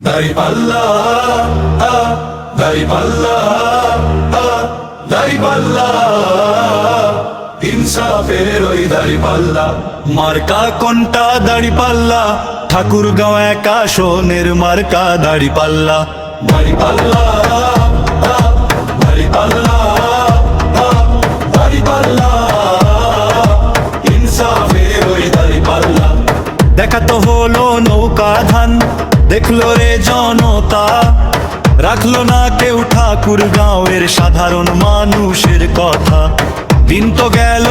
দাড়ি পাল্লা দাড়ি পাল্লা দাড়ি পাল্লা ইনসাফের ওই দাড়ি পাল্লা মার্কা কোনটা দাড়ি পাল্লা? ঠাকুর গাঁও একা সোনের মার্কা দাড়ি পাল্লা। দাড়ি পাল্লা দাড়ি পাল্লা দাড়ি পাল্লা ইনসাফের ওই দাড়ি পাল্লা দেখা তো হলো নৌকা ধান দেখল রে জনতা রাখল না কেউ ঠাকুর গাঁয়ের সাধারণ মানুষের কথা। দিন তো গেল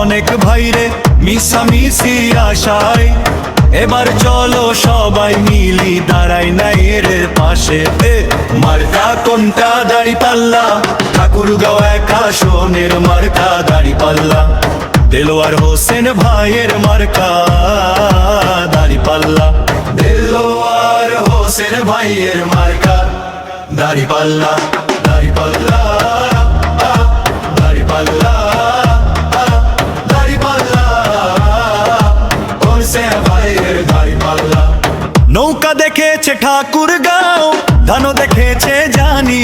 অনেক ভাইরে, মিশামিশি আশায়। এবার চলো সবাই মিলি দাঁড়াই নাই এর পাশে মার্কা কোনটা দাড়ি পাল্লা? ঠাকুর গাঁও একা সোনের মার্কা দাড়ি পাল্লা। দেলোয়ার হোসেন ভাইয়ের মার্কা দাড়ি পাল্লা। দেলোয়ার হোসেন ভাইয়ের মার্কা দাড়ি পাল্লা দাড়ি পাল্লা দাড়ি পাল্লা ভাইয়ের দাড়ি পাল্লা নৌকা দেখেছে ঠাকুর গাঁও ধানও দেখেছে জানি।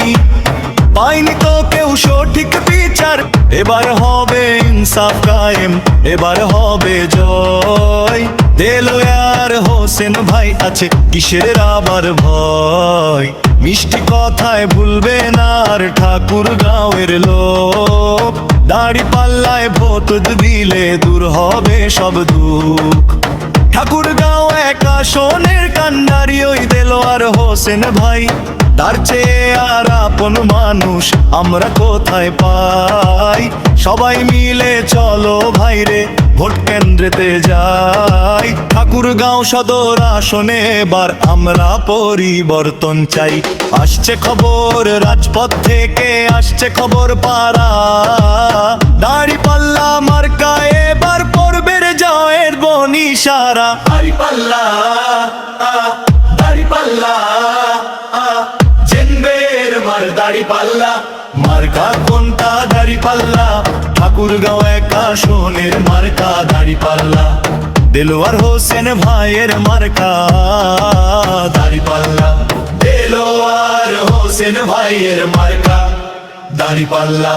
পাইনি তো কেউ সঠিক বিচার, এবার হবে ইনসাফ কায়েম, এবার হবে জয়। দেলোয়ার হোসেন ভাই আছে কিসের আবার ভয়? মিষ্টি কথায় ভুলবে না আর ঠাকুর গাঁয়ের লোক। দাড়ি পাল্লায় ভোট দিলে দূর হবে সব দুঃখ। ঠাকুর গাঁও একা সোনের কান্ডারি ওই দেলোয়ার হোসেন ভাই। তার চেয়ে আর আপন মানুষ আমরা কোথায় পাই? সবাই মিলে চলো ভাইরে ভোট কেন্দ্রেতে যাই। ঠাকুর গাঁও সদর আসনে এবার আমরা পরিবর্তন চাই। আসছে খবর, রাজপথ থেকে আসছে খবর পাড়া। দাড়ি পাল্লা মার্কা এবার পড়বে রে জয়ের বনি সারা। দাড়ি পাল্লা দাড়ি পাল্লা জেনবের মার দাড়ি পাল্লা মার্কা কোনটা দাড়ি পাল্লা ঠাকুর গাঁও একা সোনের মার্কা দাড়ি পাল্লা দেলোয়ার হোসেন ভাইয়ের মার্কা দাড়ি পাল্লা দেলোয়ার হোসেন ভাইয়ের মার্কা দাড়ি পাল্লা